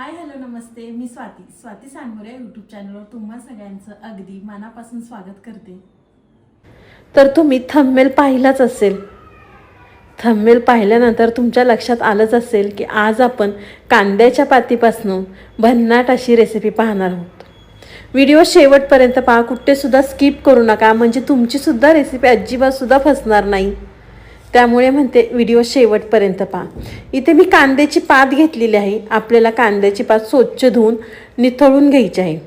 हाय hello नमस्ते. मी Swati. Swati Sangore YouTube चॅनलवर तुम्हा सगळ्यांचं अगदी मनापासून स्वागत करते. तर तुम्ही थंबमेल पाहिलाच असेल. थंबमेल पाहिल्यानंतर तुमच्या लक्षात आलंच असेल की आज आपण कांद्याच्या पातीपासून भन्नाट अशी रेसिपी पाहणार आहोत. व्हिडिओ शेवटपर्यंत पहा. कुठेसुद्धा स्किप करू नका. म्हणजे तुमचीसुद्धा रेसिपी अजिबातसुद्धा फसणार नाही. त्यामुळे म्हणते व्हिडिओ शेवटपर्यंत पहा. इथे मी कांद्याची पात घेतलेली आहे. आपल्याला कांद्याची पात स्वच्छ धुवून निथळून घ्यायची आहे.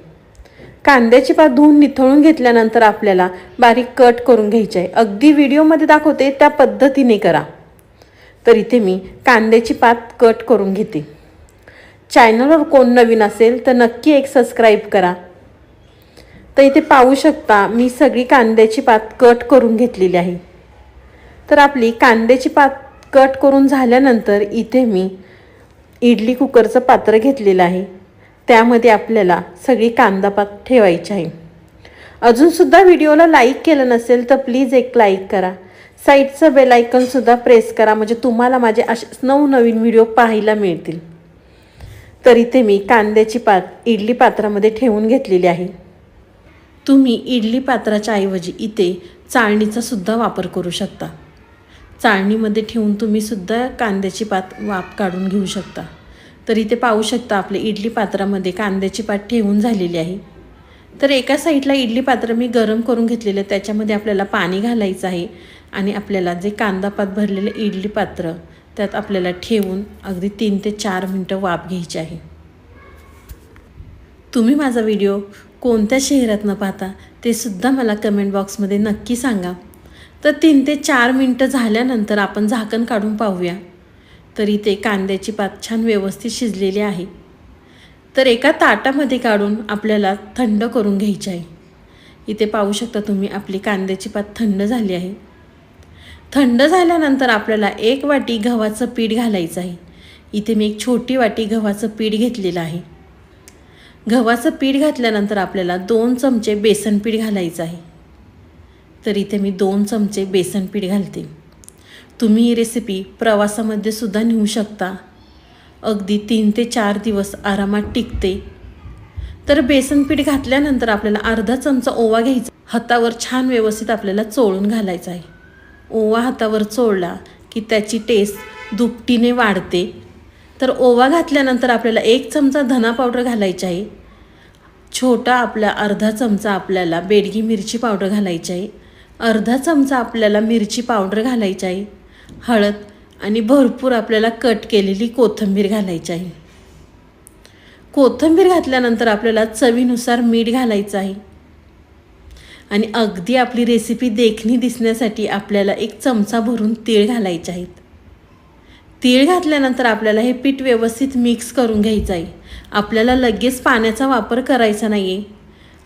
कांद्याची पात धुवून निथळून घेतल्यानंतर आपल्याला बारीक कट करून घ्यायची आहे. अगदी व्हिडिओमध्ये दाखवते त्या पद्धतीने करा. तर इथे मी कांद्याची पात कट करून घेते. चॅनलवर कोण नवीन असेल तर नक्की एक सबस्क्राईब करा. तर इथे पाहू शकता मी सगळी कांद्याची पात कट करून घेतलेली आहे. तर आपली कांद्याची पात कट करून झाल्यानंतर इथे मी इडली कुकरचं पात्र घेतलेलं आहे. त्यामध्ये आपल्याला सगळी कांदा पात ठेवायची आहे. अजूनसुद्धा व्हिडिओला लाईक केलं नसेल तर प्लीज एक लाईक करा. साईडचं बेलायकनसुद्धा प्रेस करा म्हणजे तुम्हाला माझे असेच नवनवीन व्हिडिओ पाहायला मिळतील. तर इथे मी कांद्याची पात इडली पात्रामध्ये ठेवून घेतलेली आहे. तुम्ही इडली पात्राच्या ऐवजी इथे चाळणीचा सुद्धा वापर करू शकता. चाळणीमध्ये ठेवून तुम्ही सुद्धा कांद्याची पात वाफ काढून घेऊ शकता. तर इथे पाहू शकता आपले इडली पात्रामध्ये कांद्याची पात ठेवून झालेली आहे. तर एका साईडला इडली पात्र मी गरम करून घेतलेलं आहे त्याच्यामध्ये आपल्याला पाणी घालायचं आहे आणि आपल्याला जे कांदा पात भरलेलं इडली पात्र त्यात आपल्याला ठेवून अगदी तीन ते चार मिनटं वाफ घ्यायची आहे. तुम्ही माझा व्हिडिओ कोणत्या शहरातनं पाहता ते सुद्धा मला कमेंट बॉक्समध्ये नक्की सांगा. तर तीन ते चार मिनटं झाल्यानंतर आपण झाकण काढून पाहूया. तर इथे कांद्याची पात छान व्यवस्थित शिजलेली आहे. तर एका ताटामध्ये काढून आपल्याला थंड करून घ्यायची आहे. इथे पाहू शकता तुम्ही आपली कांद्याची पात थंड झाली आहे. थंड झाल्यानंतर आपल्याला एक वाटी गव्हाचं पीठ घालायचं आहे. इथे मी एक छोटी वाटी गव्हाचं पीठ घेतलेलं आहे. गव्हाचं पीठ घातल्यानंतर आपल्याला दोन चमचे बेसन पीठ घालायचं आहे. तर इथे मी दोन चमचे बेसन पीठ घालते. तुम्ही ही रेसिपी प्रवासामध्ये सुद्धा नेऊ शकता. अगदी तीन ते चार दिवस आरामात टिकते. तर बेसन पीठ घातल्यानंतर आपल्याला अर्धा चमचा ओवा घ्यायचा. हातावर छान व्यवस्थित आपल्याला चोळून घालायचा आहे. ओवा हातावर चोळला की त्याची टेस्ट दुपटीने वाढते. तर ओवा घातल्यानंतर आपल्याला एक चमचा धना पावडर घालायचा आहे. छोटा आपला अर्धा चमचा आपल्याला बेडगी मिरची पावडर घालायची आहे. अर्धा चमचा आपल्याला मिरची पावडर घालायची आहे हळद आणि भरपूर आपल्याला कट केलेली कोथिंबीर घालायची आहे कोथिंबीर घातल्यानंतर आपल्याला चवीनुसार मीठ घालायचं आहे आणि अगदी आपली रेसिपी देखणी दिसण्यासाठी आपल्याला एक चमचा भरून तीळ घालायचे आहेत. तीळ घातल्यानंतर आपल्याला हे पीठ व्यवस्थित मिक्स करून घ्यायचं आहे आपल्याला लगेच पाण्याचा वापर करायचा नाही आहे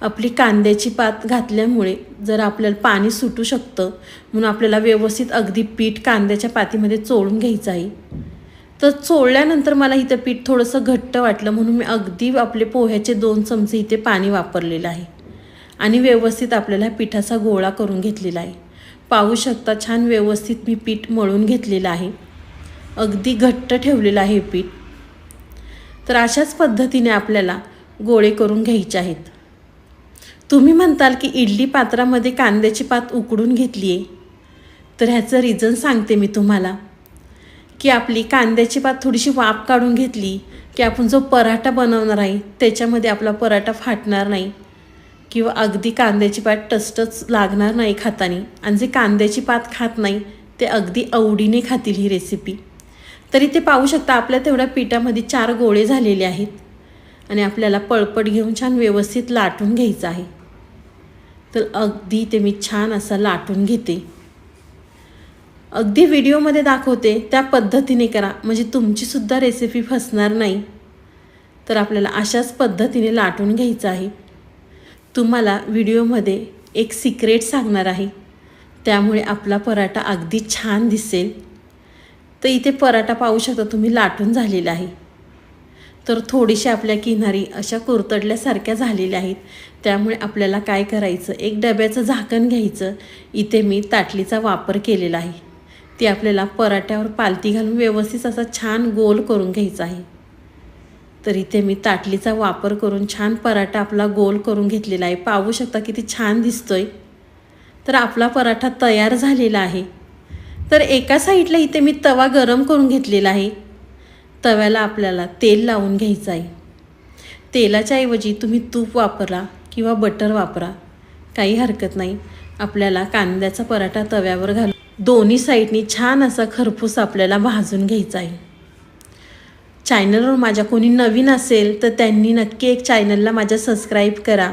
आपली कांद्याची पात घातल्यामुळे जर आपल्याला पाणी सुटू शकतं म्हणून आपल्याला व्यवस्थित अगदी पीठ कांद्याच्या पातीमध्ये चोळून घ्यायचं आहे. तर चोळल्यानंतर मला इथं पीठ थोडंसं घट्ट वाटलं म्हणून मी अगदी आपले पोह्याचे दोन चमचे इथे पाणी वापरलेलं आहे. आणि व्यवस्थित आपल्याला पिठाचा गोळा करून घेतलेला आहे. पाहू शकता छान व्यवस्थित मी पीठ मळून घेतलेलं आहे. अगदी घट्ट ठेवलेलं आहे पीठ. तर अशाच पद्धतीने आपल्याला गोळे करून घ्यायचे आहेत. तुम्ही म्हणताल की इडली पात्रामध्ये कांद्याची पात उकडून घेतली आहे तर ह्याचं रिझन सांगते मी तुम्हाला. की आपली कांद्याची पात थोडीशी वाफ काढून घेतली की आपण जो पराठा बनवणार आहे त्याच्यामध्ये आपला पराठा फाटणार नाही. किंवा अगदी कांद्याची पात टस्टच लागणार नाही खातानी. आणि जे कांद्याची पात खात नाही ते अगदी आवडीने खातील ही रेसिपी तरी ते पाहू शकता आपल्या तेवढ्या पिठामध्ये चार गोळे झालेले आहेत. आणि आपल्याला पळपट घेऊन छान व्यवस्थित लाटून घ्यायचं आहे. तर अगदी ते मी छान असं लाटून घेते. अगदी व्हिडिओमध्ये दाखवते त्या पद्धतीने करा. म्हणजे तुमचीसुद्धा रेसिपी फसणार नाही. तर आपल्याला अशाच पद्धतीने लाटून घ्यायचं आहे. तुम्हाला व्हिडिओमध्ये एक सिक्रेट सांगणार आहे. त्यामुळे आपला पराठा अगदी छान दिसेल. तर इथे पराठा पाहू शकता तुम्ही लाटून झालेला आहे. तर थोडीशी आपल्या किनारी अशा कुरतडल्यासारख्या झालेल्या आहेत. त्यामुळे आपल्याला काय करायचं? एक डब्याचं झाकण घ्यायचं. इथे मी ताटलीचा वापर केलेला आहे. ती आपल्याला पराठ्यावर पालती घालून व्यवस्थित असा छान गोल करून घ्यायचा आहे. तर इथे मी ताटलीचा वापर करून छान पराठा आपला गोल करून घेतलेला आहे. पाहू शकता किती छान दिसतोय. तर आपला पराठा तयार झालेला आहे. तर एका साईडला इथे मी तवा गरम करून घेतलेला आहे. तव्याला आपल्याला तेल लावून घ्यायचं आहे. तेलाच्या ऐवजी तुम्ही तूप वापरा किंवा बटर वापरा. काही हरकत नाही. आपल्याला कांद्याचा पराठा तव्यावर घाल दोन्ही साईडनी छान असा खरपूस आपल्याला भाजून घ्यायचा आहे. चॅनलवर माझ्या कोणी नवीन असेल तर त्यांनी नक्की एक चॅनलला माझ्या सबस्क्राईब करा.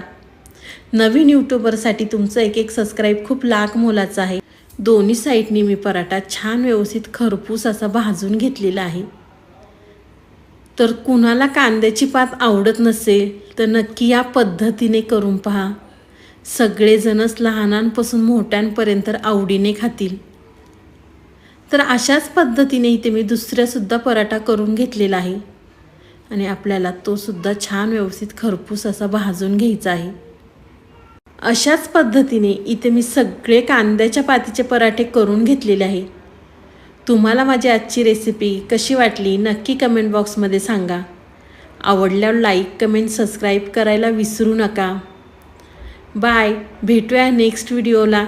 नवीन यूट्यूबरसाठी तुमचं एक एक सबस्क्राईब खूप लाख मोलाचं आहे. दोन्ही साईडनी मी पराठा छान व्यवस्थित खरपूस असा भाजून घेतलेला आहे. तर कुणाला कांद्याची पात आवडत नसेल तर नक्की या पद्धतीने करून पहा. सगळेजणच लहानांपासून मोठ्यांपर्यंत आवडीने खातील. तर अशाच पद्धतीने इथे मी दुसऱ्यासुद्धा पराठा करून घेतलेला आहे. आणि आपल्याला तोसुद्धा छान व्यवस्थित खरपूस असा भाजून घ्यायचा आहे. अशाच पद्धतीने इथे मी सगळे कांद्याच्या पातीचे पराठे करून घेतलेले आहे. तुम्हाला माझी आजची रेसिपी कशी वाटली नक्की कमेंट बॉक्समध्ये सांगा. आवडल्यावर लाईक कमेंट सबस्क्राईब करायला विसरू नका. बाय भेटूया नेक्स्ट व्हिडिओला